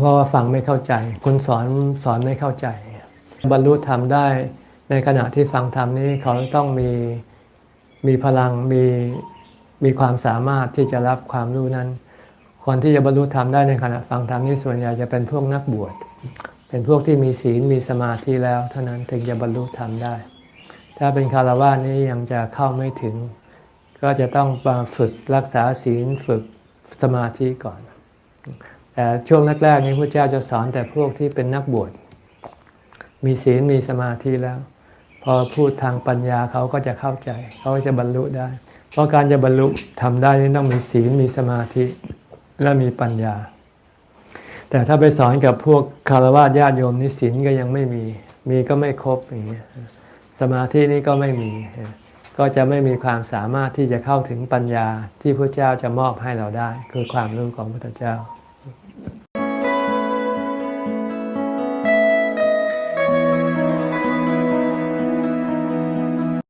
เพราะว่าฟังไม่เข้าใจ คนสอนสอนไม่เข้าใจ บรรลุธรรมได้ในขณะที่ฟังธรรมนี้เขาต้องมีมีพลังมีมีความสามารถที่จะรับความรู้นั้น คนที่จะบรรลุธรรมได้ในขณะฟังธรรมนี้ส่วนใหญ่จะเป็นพวกนักบวช เป็นพวกที่มีศีลมีสมาธิแล้ว เท่านั้นถึงจะบรรลุธรรมได้ ถ้าเป็นคารวะนี้ยังจะเข้าไม่ถึง ก็จะต้องมาฝึกรักษาศีลฝึกสมาธิก่อน แต่ช่วงแรกๆนี้พระเจ้าจะสอนแต่พวกที่เป็นนักบวช มีศีลมีสมาธิแล้ว พอพูดทางปัญญาเขาก็จะเข้าใจ เขาก็จะบรรลุได้ เพราะการจะบรรลุทำได้นี่ต้องมีศีลมีสมาธิและมีปัญญา แต่ถ้าไปสอนกับพวกคารวะญาติโยมนี่ศีลก็ยังไม่มี มีก็ไม่ครบอย่างเงี้ยสมาธินี่ก็ไม่มี ก็จะไม่มีความสามารถที่จะเข้าถึงปัญญาที่พระเจ้าจะมอบให้เราได้ คือความรู้ของพระพุทธเจ้า Thank you.